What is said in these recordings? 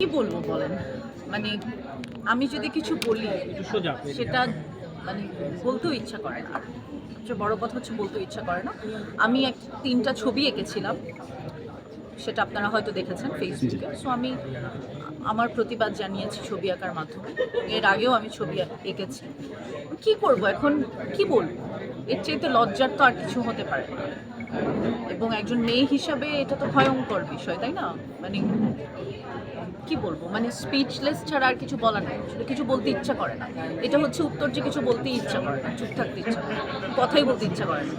কি বলব বলেন? মানে আমি যদি কিছু বলি সেটা মানে বলতেও ইচ্ছা করে না। সবচেয়ে বড় কথা হচ্ছে বলতেও ইচ্ছা করে না। আমি এক তিনটা ছবি এঁকেছিলাম। সেটা আপনারা হয়তো দেখেছেন ফেসবুকে সো আমি আমার প্রতিবাদ জানিয়েছি ছবি আঁকার মাধ্যমে। এর আগেও আমি ছবি এঁকেছি। কি করব এখন? কি বলব? এর চাইতে লজ্জার তো আর কিছু হতে পারে না। এবং একজন মেয়ে হিসাবে এটা তো ভয়ঙ্কর বিষয় তাই না? মানে কি বলব? মানে স্পিচলেস ছাড়া আর কিছু বলার নেই। আসলে কিছু বলতে ইচ্ছা করে না। এটা হচ্ছে উত্তর যে কিছু বলতে ইচ্ছা করে না চুপ থাকতে ইচ্ছা করে কথাই বলতে ইচ্ছা করে না।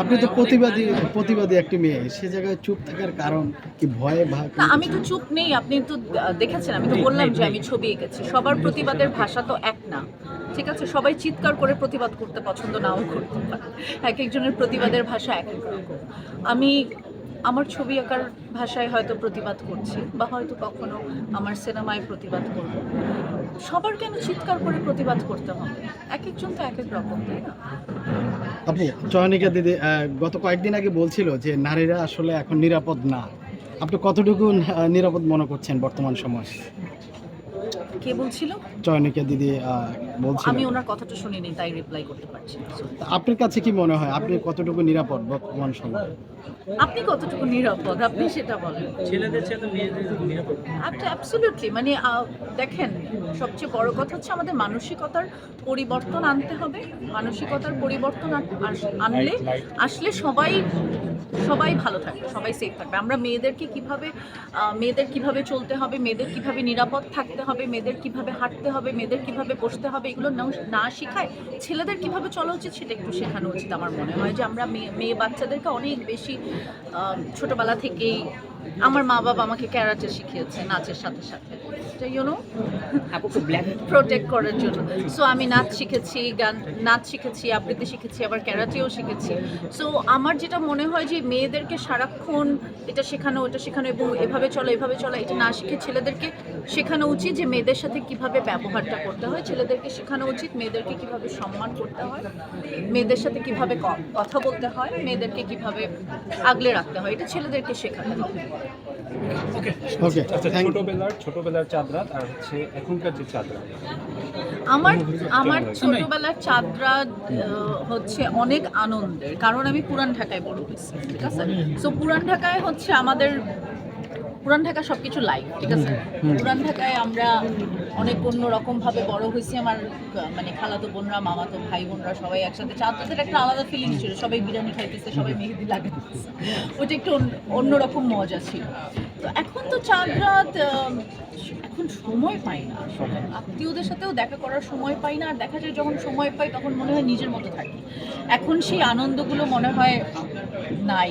আপনি তো প্রতিবাদী প্রতিবাদী একটি মেয়ে। সে জায়গায় চুপ থাকার কারণ কি ভয়ে ভাগ না আমি তো চুপ নেই। আপনি তো দেখেছেন আমি তো বললাম যে আমি ছবি এঁকেছি। সবার প্রতিবাদের ভাষা তো এক না। ঠিক আছে? সবাই চিৎকার করে প্রতিবাদ করতে পছন্দ নাও করতে পারে। এক একজনের প্রতিবাদের ভাষা এক এক রকম। আমি আমার ছবি আঁকার ভাষায় হয়তো প্রতিবাদ করছি বা হয়তো কখনো আমার সিনেমায় প্রতিবাদ করব। সবার কেন চিৎকার করে প্রতিবাদ করতে হবে। এক একজন তো এক এক রকম, তাই না? আপনি চয়নিকা দিদি গত কয়েকদিন আগে বলছিল যে নারীরা আসলে এখন নিরাপদ না। আপনি কতটুকু নিরাপদ মনে করছেন বর্তমান সময়? কে বলছিল? চয়নিকা দিদি বলছিল আমি ওনার কথাটা শুনিনি তাই রিপ্লাই করতে পারছি না। তা আপনার কাছে কি মনে হয় আপনি কতটুকু নিরাপদ বর্তমান সময়? আপনি কতটুকু নিরাপদ? আপনি সেটা বলেন। ছেলেদের সাথে মেয়েদের নিরাপদ। অ্যাবসলিউটলি মানে আহ, দেখেন সবচেয়ে বড় কথা হচ্ছে আমাদের মানসিকতার পরিবর্তন আনতে হবে। মানসিকতার পরিবর্তন আন- আস- আনলে আসলে সবাই সবাই ভালো থাকবে সবাই সেফ থাকবে। আমরা মেয়েদেরকে কীভাবে আহ, মেয়েদের কীভাবে চলতে হবে মেয়েদের কীভাবে নিরাপদ থাকতে হবে মেয়েদের কীভাবে হাঁটতে হবে, মেয়েদের কীভাবে বসতে হবে, এগুলো না- শেখায়, ছেলেদের কীভাবে চলা উচিত সেটা একটু শেখানো উচিত আমার মনে হয় যে আমরা মেয়ে মেয়ে বাচ্চাদেরকে অনেক বেশি ছোটবেলা থেকেই আমার মা বাবা আমাকে ক্যারাটে শিখিয়েছে নাচের সাথে সাথে। ইউনো প্রোটেক্ট করার জন্য। সো আমি নাচ শিখেছি গান নাচ শিখেছি আবৃত্তি শিখেছি আবার ক্যারাটেও শিখেছি। সো আমার যেটা মনে হয় যে মেয়েদেরকে সারাক্ষণ এটা শেখানো ওটা শেখানো এবং এভাবে চলো এভাবে চলো এটা না শিখে ছেলেদেরকে শেখানো উচিত যে মেয়েদের সাথে কীভাবে ব্যবহারটা করতে হয়। ছেলেদেরকে শেখানো উচিত মেয়েদেরকে কীভাবে সম্মান করতে হয়। মেয়েদের সাথে কীভাবে কথা বলতে হয়। মেয়েদেরকে কীভাবে আগলে রাখতে হয়। এটা ছেলেদেরকে শেখাতে হবে। ওকে ছোটবেলার ছোটবেলার চাঁদরাত আর হচ্ছে এখনকার যে চাঁদরাত আমার আমার ছোটবেলার চাঁদরা আহ, হচ্ছে অনেক আনন্দের কারণ আমি পুরান ঢাকায় বড় হয়েছি ঠিক আছে? সো পুরান ঢাকায় হচ্ছে আমাদের পুরান ঢাকা সব কিছু লাইভ ঠিক আছে? পুরান ঢাকায় আমরা অনেক অন্য রকম ভাবে বড় হয়েছি। আমার মানে খালাতো বোনরা মামাতো ভাই বোনরা সবাই একসাথে চাঁদের একটা আলাদা ফিলিং ছিল। সবাই বিরিয়ানি খাইতেছে সবাই মেহেদি লাগাইতেছে ওইটা একটু অন্য- অন্যরকম মজা ছিল। তো এখন তো চাঁদ রাত এখন সময় পাই না। আত্মীয়দের সাথেও দেখা করার সময় পাই না। আর দেখা যায় যখন সময় পাই তখন মনে হয় নিজের মতো থাকি। এখন সেই আনন্দগুলো মনে হয় নাই।